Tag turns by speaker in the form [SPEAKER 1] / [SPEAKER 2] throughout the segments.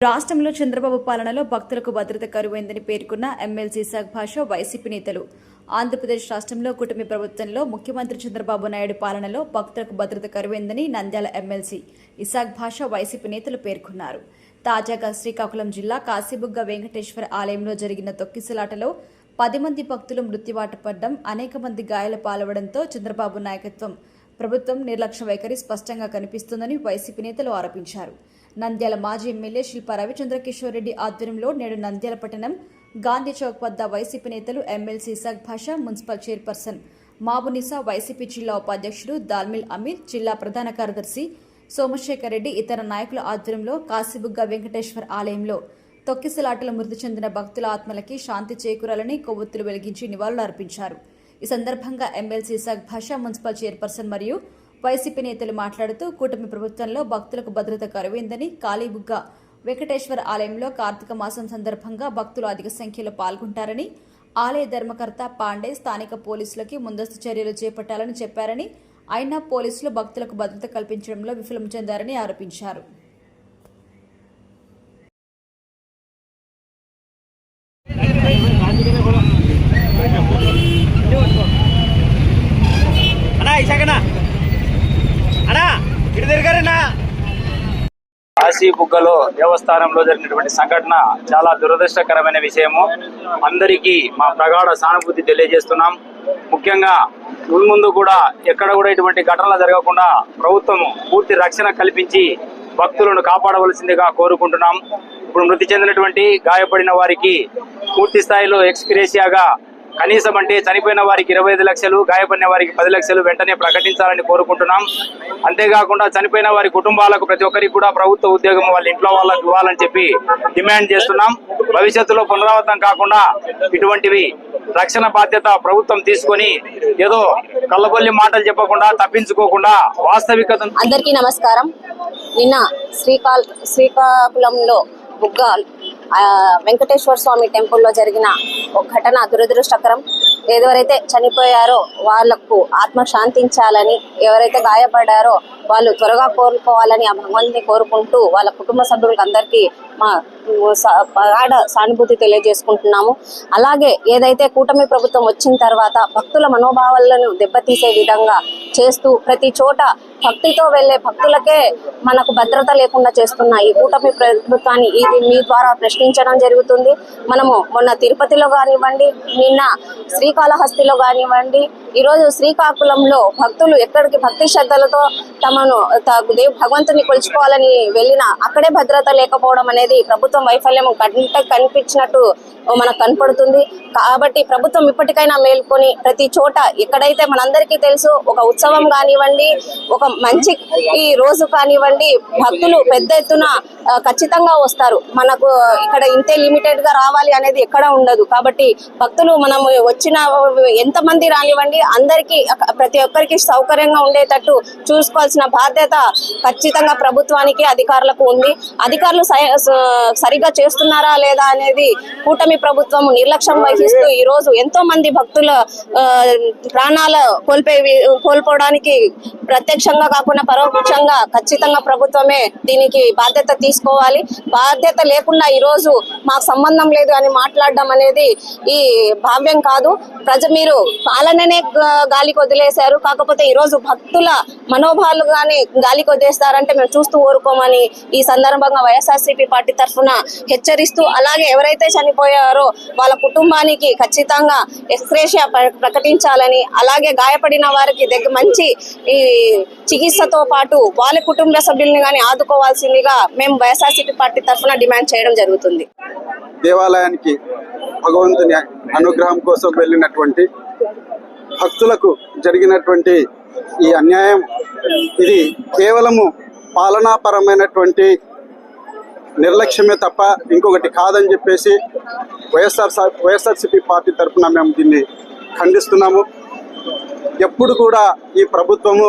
[SPEAKER 1] రాష్ట్రంలో చంద్రబాబు పాలనలో భక్తులకు భద్రత కరువైందని పేర్కొన్న ఎమ్మెల్సీ సగ్ భాష వైసీపీ నేతలు. ఆంధ్రప్రదేశ్ రాష్ట్రంలో కూటమి ప్రభుత్వంలో ముఖ్యమంత్రి చంద్రబాబు నాయుడు పాలనలో భక్తులకు భద్రత కరువైందని నంద్యాల ఎమ్మెల్సీ ఇసాక్ భాష వైసీపీ నేతలు పేర్కొన్నారు. తాజాగా శ్రీకాకుళం జిల్లా కాశీబుగ్గ వెంకటేశ్వర ఆలయంలో జరిగిన తొక్కిసలాటలో పది మంది భక్తులు మృత్యువాట పడ్డం అనేక మంది గాయాల పాలవడంతో చంద్రబాబు నాయకత్వం ప్రభుత్వం నిర్లక్ష్య వైఖరి స్పష్టంగా కనిపిస్తుందని వైసీపీ నేతలు ఆరోపించారు. నంద్యాల మాజీ ఎమ్మెల్యే శ్రీల్పా రవిచంద్ర కిషోర్ రెడ్డి ఆధ్వర్యంలో నేడు నంద్యాల పట్టణం గాంధీ చౌక్ వద్ద వైసీపీ నేతలు ఎమ్మెల్సీ సగ్ భాష మున్సిపల్ చైర్పర్సన్ మాబునిసా వైసీపీ జిల్లా ఉపాధ్యక్షుడు దాల్మిల్ అమీర్ జిల్లా ప్రధాన కార్యదర్శి సోమశేఖర్ రెడ్డి ఇతర నాయకుల ఆధ్వర్యంలో కాశీబుగ్గ వెంకటేశ్వర ఆలయంలో తొక్కిసలాటలు మృతి చెందిన భక్తుల ఆత్మలకి శాంతి చేకూరాలని కొవ్వొత్తులు వెలిగించి నివాళులు అర్పించారు ఈ సందర్భంగా ఎమ్మెల్సీ సగ్ భాష మున్సిపల్ చైర్పర్సన్ మరియు వైసీపీ నేతలు మాట్లాడుతూ కూటమి ప్రభుత్వంలో భక్తులకు భద్రత కరువైందని కాళీబుగ్గ వెంకటేశ్వర ఆలయంలో కార్తీక మాసం సందర్భంగా భక్తులు అధిక సంఖ్యలో పాల్గొంటారని ఆలయ ధర్మకర్త పాండే స్థానిక పోలీసులకి ముందస్తు చర్యలు చేపట్టాలని చెప్పారని అయినా పోలీసులు భక్తులకు భద్రత కల్పించడంలో విఫలం చెందారని ఆరోపించారు.
[SPEAKER 2] కాశీ బుగ్గలో దేవస్థానంలో జరిగినటువంటి సంఘటన చాలా దురదృష్టకరమైన విషయము. అందరికీ మా ప్రగాఢ సానుభూతి తెలియజేస్తున్నాం. ముఖ్యంగా మున్ముందు కూడా ఎక్కడ కూడా ఇటువంటి ఘటనలు జరగకుండా ప్రభుత్వం పూర్తి రక్షణ కల్పించి భక్తులను కాపాడవలసిందిగా కోరుకుంటున్నాం. ఇప్పుడు మృతి చెందినటువంటి గాయపడిన వారికి పూర్తి స్థాయిలో ఎక్స్గ్రేషియాగా కనీసం అంటే చనిపోయిన వారికి ఇరవై ఐదు లక్షలు గాయపడిన వారికి పది లక్షలు వెంటనే ప్రకటించాలని కోరుకుంటున్నాం. అంతేకాకుండా చనిపోయిన వారి కుటుంబాలకు ప్రతి ఒక్కరికి కూడా ప్రభుత్వ ఉద్యోగం వాళ్ళ ఇంట్లో వాళ్ళకి ఇవ్వాలని చెప్పి డిమాండ్ చేస్తున్నాం. భవిష్యత్తులో పునరావృతం కాకుండా ఇటువంటివి రక్షణ బాధ్యత ప్రభుత్వం తీసుకొని ఏదో కళ్ళబొల్లి మాటలు చెప్పకుండా తప్పించుకోకుండా వాస్తవికత
[SPEAKER 3] అందరికీ నమస్కారం. నిన్న శ్రీకాల్ శ్రీకాకుళంలో బుగ్గ వెంకటేశ్వర స్వామి టెంపుల్లో జరిగిన ఒక ఘటన దురదృష్టకరం. ఎవరైతే చనిపోయారో వాళ్ళకు ఆత్మ శాంతించాలని ఎవరైతే గాయపడ్డారో వాళ్ళు త్వరగా కోరుకోవాలని ఆ భగవంతుని కోరుకుంటూ వాళ్ళ కుటుంబ సభ్యులందరికీ మా ప్రగాఢ సానుభూతి తెలియజేసుకుంటున్నాము. అలాగే ఏదైతే కూటమి ప్రభుత్వం వచ్చిన తర్వాత భక్తుల మనోభావాలను దెబ్బతీసే విధంగా చేస్తూ ప్రతి చోట భక్తితో వెళ్ళే భక్తులకే మనకు భద్రత లేకుండా చేస్తున్న ఈ కూటమి ప్రభుత్వాన్ని ఇది మీ ద్వారా ప్రశ్నించడం జరుగుతుంది. మనము మొన్న తిరుపతిలో కానివ్వండి నిన్న శ్రీకాళహస్తిలో కానివ్వండి ఈరోజు శ్రీకాకుళంలో భక్తులు ఎక్కడికి భక్తి శ్రద్ధలతో తమ తమను దేవ్ భగవంతుని కొలుచుకోవాలని వెళ్ళిన అక్కడే భద్రత లేకపోవడం అనేది ప్రభుత్వం వైఫల్యం కంటే కనిపించినట్టు మనకు కనపడుతుంది. కాబట్టి ప్రభుత్వం ఇప్పటికైనా మేల్కొని ప్రతి చోట ఎక్కడైతే మనందరికీ తెలుసు ఒక ఉత్సవం కానివ్వండి ఒక మంచి ఈ రోజు కానివ్వండి భక్తులు పెద్ద ఎత్తున ఖచ్చితంగా వస్తారు. మనకు ఇక్కడ ఇంతే లిమిటెడ్గా రావాలి అనేది ఎక్కడ ఉండదు. కాబట్టి భక్తులు మనం వచ్చిన ఎంత మంది రానివ్వండి అందరికీ ప్రతి ఒక్కరికి సౌకర్యంగా ఉండేటట్టు చూసుకోవాల్సిన బాధ్యత ఖచ్చితంగా ప్రభుత్వానికి అధికారులకు ఉంది. అధికారులు సరిగా సరిగ్గా చేస్తున్నారా లేదా అనేది కూటమి ప్రభుత్వం నిర్లక్ష్యం వహిస్తూ ఈ రోజు ఎంతో మంది భక్తుల ప్రాణాలు ప్రాణాల కోల్పోయి కోల్పోవడానికి ప్రత్యక్షంగా కాకుండా పరోక్షంగా ఖచ్చితంగా ప్రభుత్వమే దీనికి బాధ్యత చేసుకోవాలి. బాధ్యత లేకుండా ఈ రోజు మాకు సంబంధం లేదు అని మాట్లాడడం అనేది ఈ భావ్యం కాదు. ప్రజ మీరు పాలననే గాలికి వదిలేశారు కాకపోతే ఈ రోజు భక్తుల మనోభావాలు కానీ గాలికి వదిలేస్తారంటే మేము చూస్తూ ఊరుకోమని ఈ సందర్భంగా వైఎస్ఆర్సీపీ పార్టీ తరఫున హెచ్చరిస్తూ అలాగే ఎవరైతే చనిపోయారో వాళ్ళ కుటుంబానికి ఖచ్చితంగా ఎక్స్గ్రేషియా ప్రకటించాలని అలాగే గాయపడిన వారికి దగ్గర మంచి ఈ చికిత్సతో పాటు వాళ్ళ కుటుంబ సభ్యుల్ని కానీ ఆదుకోవాల్సిందిగా మేము వైఎస్ఆర్సీపీ పార్టీ తరఫున డిమాండ్ చేయడం జరుగుతుంది.
[SPEAKER 4] దేవాలయానికి భగవంతుని అనుగ్రహం కోసం వెళ్ళినటువంటి భక్తులకు జరిగినటువంటి ఈ అన్యాయం ఇది కేవలము పాలనాపరమైనటువంటి నిర్లక్ష్యమే తప్ప ఇంకొకటి కాదని చెప్పేసి వైఎస్ఆర్ వైఎస్ఆర్సిపి పార్టీ తరఫున మేము దీన్ని ఖండిస్తున్నాము. ఎప్పుడు కూడా ఈ ప్రభుత్వము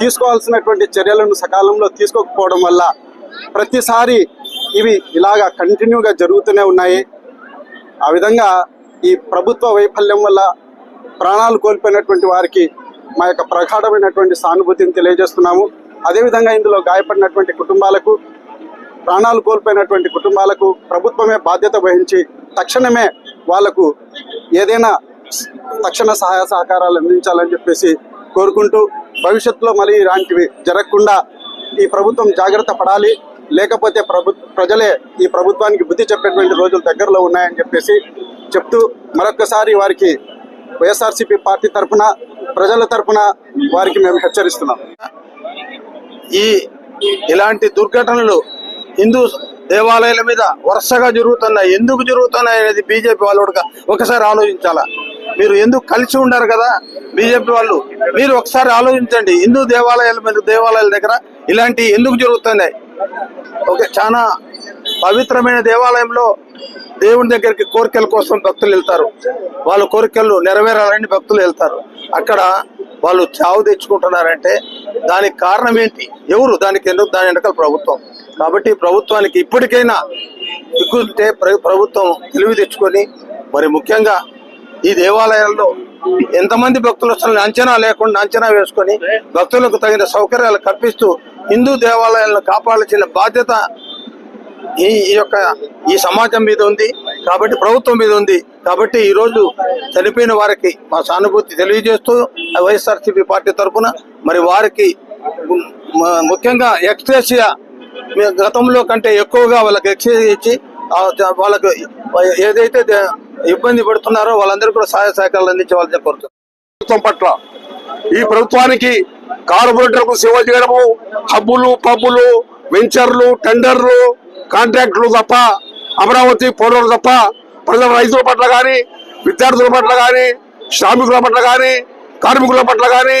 [SPEAKER 4] తీసుకోవాల్సినటువంటి చర్యలను సకాలంలో తీసుకోకపోవడం వల్ల ప్రతిసారి ఇవి ఇలాగా కంటిన్యూగా జరుగుతూనే ఉన్నాయి. ఆ విధంగా ఈ ప్రభుత్వ వైఫల్యం వల్ల ప్రాణాలు కోల్పోయినటువంటి వారికి మా యొక్క ప్రగాఢమైనటువంటి సానుభూతిని తెలియజేస్తున్నాము. అదేవిధంగా ఇందులో గాయపడినటువంటి కుటుంబాలకు ప్రాణాలు కోల్పోయినటువంటి కుటుంబాలకు ప్రభుత్వమే బాధ్యత వహించి తక్షణమే వాళ్ళకు ఏదైనా తక్షణ సహాయ సహకారాలు అందించాలని చెప్పేసి కోరుకుంటూ భవిష్యత్తులో మళ్ళీ ఇలాంటివి జరగకుండా ఈ ప్రభుత్వం జాగ్రత్త పడాలి. లేకపోతే ప్రజలే ఈ ప్రభుత్వానికి బుద్ధి చెప్పేటువంటి రోజులు దగ్గరలో ఉన్నాయని చెప్పేసి చెప్తూ మరొకసారి వారికి వైఎస్ఆర్సీపీ పార్టీ తరఫున ప్రజల తరఫున వారికి మేము హెచ్చరిస్తున్నాం.
[SPEAKER 5] ఈ ఇలాంటి దుర్ఘటనలు హిందూ దేవాలయాల మీద వరుసగా జరుగుతున్నాయి. ఎందుకు జరుగుతున్నాయి అనేది బీజేపీ వాళ్ళు ఒకసారి ఆలోచించాలా? మీరు ఎందుకు కలిసి ఉండరు కదా? బీజేపీ వాళ్ళు మీరు ఒకసారి ఆలోచించండి. హిందూ దేవాలయాల మీద దేవాలయాల దగ్గర ఇలాంటి ఎందుకు జరుగుతున్నాయి? ఓకే చాలా పవిత్రమైన దేవాలయంలో దేవుని దగ్గరికి కోరికల కోసం భక్తులు వెళ్తారు. వాళ్ళ కోరికలు నెరవేరాలని భక్తులు వెళ్తారు. అక్కడ వాళ్ళు చావు తెచ్చుకుంటున్నారంటే దానికి కారణం ఏంటి? ఎవరు? దానికి ఎందుకు? దాని వెనకాల ప్రభుత్వం. కాబట్టి ప్రభుత్వానికి ఇప్పటికైనా దిగుంటే ప్ర- ప్రభుత్వం తెలివి తెచ్చుకొని మరి ముఖ్యంగా ఈ దేవాలయాల్లో ఎంతమంది భక్తులు వస్తున్న అంచనా లేకుండా అంచనా వేసుకొని భక్తులకు తగిన సౌకర్యాలు కల్పిస్తూ హిందూ దేవాలయాలను కాపాడాల్సిన బాధ్యత ఈ ఈ యొక్క ఈ సమాజం మీద ఉంది. కాబట్టి ప్రభుత్వం మీద ఉంది. కాబట్టి ఈ రోజు చనిపోయిన వారికి మా సానుభూతి తెలియజేస్తూ వైఎస్ఆర్సీపీ పార్టీ తరఫున మరి వారికి ముఖ్యంగా ఎక్స్ప్రెసియా గతంలో కంటే ఎక్కువగా వాళ్ళకి ఎక్స్ప్రెస్ ఇచ్చి వాళ్ళకు ఏదైతే దే- ఇబ్బంది పడుతున్నారో వాళ్ళందరూ కూడా సహాయ సహకారాలు అందించే వాళ్ళని కోరుతున్నారు
[SPEAKER 6] ప్రభుత్వం పట్ల ఈ ప్రభుత్వానికి కార్పొరేటర్లకు సేవ చేయడము హబ్బులు పబ్బులు వెంచర్లు టెండర్లు కాంట్రాక్టులు తప్ప అమరావతి పౌరులు తప్ప ప్రజల రైతుల పట్ల కానీ విద్యార్థుల పట్ల కానీ శ్రామికుల పట్ల కానీ కార్మికుల పట్ల కానీ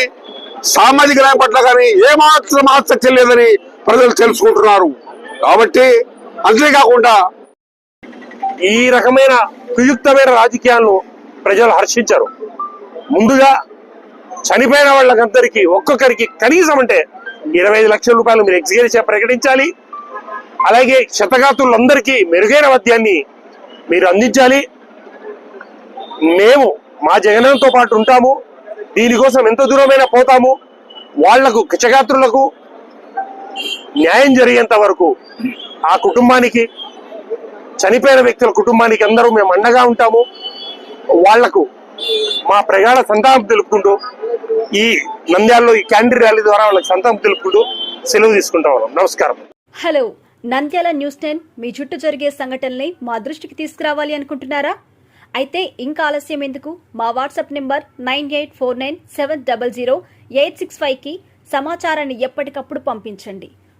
[SPEAKER 6] సామాజిక న్యాయం పట్ల కానీ ఏమాత్రం ఆసక్తి లేదని ప్రజలు తెలుసుకుంటున్నారు. కాబట్టి అంతేకాకుండా
[SPEAKER 7] ఈ రకమైన కుయుక్తమైన రాజకీయాలను ప్రజలు హర్షించరు. ముందుగా చనిపోయిన వాళ్ళకందరికీ ఒక్కొక్కరికి కనీసం అంటే ఇరవై ఐదు లక్షల రూపాయలు మీరు ఎక్స్గ్రేషియా ప్రకటించాలి. అలాగే క్షతగాతులందరికీ మెరుగైన వద్యాన్ని మీరు అందించాలి. మేము మా జగనంతో పాటు ఉంటాము. దీనికోసం ఎంత దూరమైనా పోతాము. వాళ్ళకు క్షగాత్రులకు న్యాయం జరిగేంత వరకు ఆ కుటుంబానికి చనిపోయిన వ్యక్తుల కుటుంబానికి అందరూ మేము అండగా ఉంటాము. వాళ్ళకు మా ప్రగాఢ సంతాపం తెలుపుకుంటూ ఈ నంద్యాలలో ఈ క్యాండీ ర్యాలీ ద్వారా వాళ్ళకి సంతాపం తెలుపుకుంటూ సెలవు తీసుకుంటాం నమస్కారం.
[SPEAKER 1] హలో నంద్యాల న్యూస్ టెన్ మీ చుట్టూ జరిగే సంఘటనల్ని మా దృష్టికి తీసుకురావాలి అనుకుంటున్నారా? అయితే ఇంకా ఆలస్యం ఎందుకు? మా WhatsApp number nine eight four nine seven double zero eight six ఫైవ్కి సమాచారాన్ని ఎప్పటికప్పుడు పంపించండి.